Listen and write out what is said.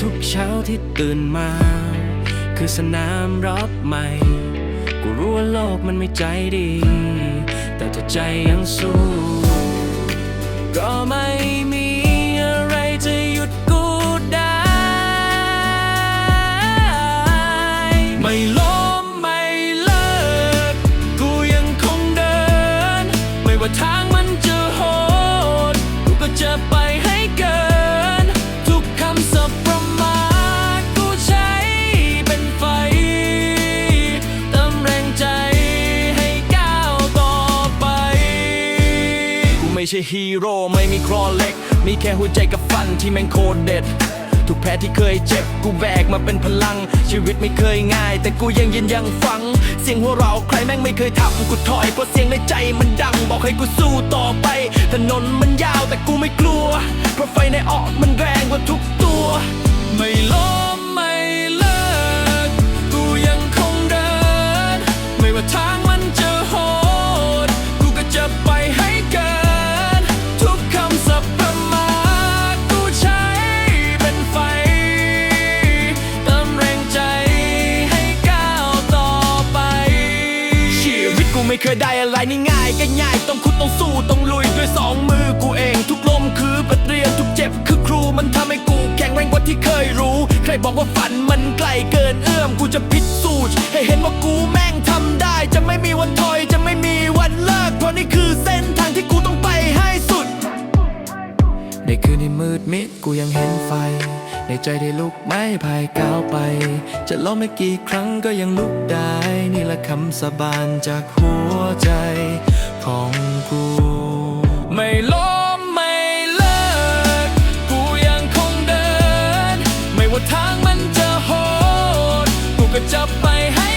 ทุกเช้าที่ตื่นมา คือสนามรบใหม่ กูรู้ว่าโลกมันไม่ใจดี แต่ถ้าใจยังสู้ก็มา ไม่ใช่ฮีโร่ไม่มีครอเล็ก มีแค่หัวใจกับฟันที่แม่งโคตรเด็ด ทุกแผลที่เคยเจ็บกูแบกมาเป็นพลัง ชีวิตไม่เคยง่าย แต่กูยังยืนยังฟัง เสียงหัวเราะใครแม่งไม่เคยทำกูถอยเพราะเสียงในใจมันดัง บอกให้กูสู้ต่อไป ถนนมันยาวแต่กูไม่กลัว เพราะไฟในออกมันแรงกว่าทุกตัว ไม่ล้มไม่เลิกกูยังคงเดิน ไม่ว่าทาง ไม่เคยได้อะไรนี่ง่ายก็ง่ายต้องคุดต้องสู้ต้องลุยด้วยสองมือกูเองทุกลมคือบทเรียนทุกเจ็บคือครูมันทำให้กูแข็งแรงกว่าที่เคยรู้ ใครบอกว่าฝันมันไกลเกินเอื้อมกูจะพิสูจน์ให้เห็นว่ากูแม่งทำได้ จะไม่มีวันถอยจะไม่มีวันเลิกเพราะนี่คือเส้นทางที่กูต้องไปให้สุด ในคืนที่มืดมิดกูยังเห็นไฟในใจที่ลุกไม่พายก้าวไป จะล้มไม่กี่ครั้งก็ยังลุกได้ คำสาบานจากหัวใจของกูไม่ล้มไม่เลิก กูยังคงเดิน ไม่ว่าทางมันจะโหด กูก็จะไปให้